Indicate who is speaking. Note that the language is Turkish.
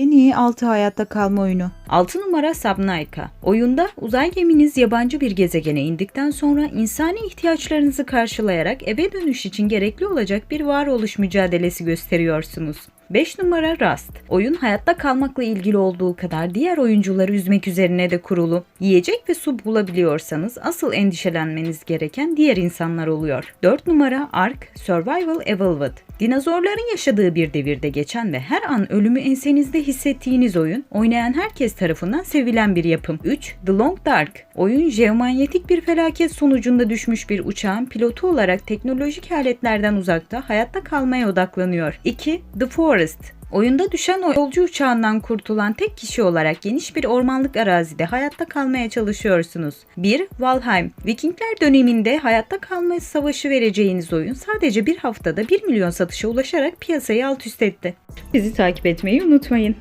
Speaker 1: En iyi 6 hayatta kalma oyunu.
Speaker 2: 6 numara Subnautica. Oyunda uzay geminiz yabancı bir gezegene indikten sonra insani ihtiyaçlarınızı karşılayarak eve dönüş için gerekli olacak bir varoluş mücadelesi gösteriyorsunuz. 5 numara Rust. Oyun hayatta kalmakla ilgili olduğu kadar diğer oyuncuları üzmek üzerine de kurulu. Yiyecek ve su bulabiliyorsanız asıl endişelenmeniz gereken diğer insanlar oluyor. 4 numara Ark Survival Evolved. Dinozorların yaşadığı bir devirde geçen ve her an ölümü ensenizde hissettiğiniz oyun, oynayan herkes tarafından sevilen bir yapım. 3. The Long Dark. Oyun jeomanyetik bir felaket sonucunda düşmüş bir uçağın pilotu olarak teknolojik aletlerden uzakta hayatta kalmaya odaklanıyor. 2. The Forest. Oyunda düşen yolcu uçağından kurtulan tek kişi olarak geniş bir ormanlık arazide hayatta kalmaya çalışıyorsunuz. 1. Valheim. Vikingler döneminde hayatta kalma savaşı vereceğiniz oyun sadece bir haftada 1 milyon satışa ulaşarak piyasayı alt üst etti. Bizi takip etmeyi unutmayın.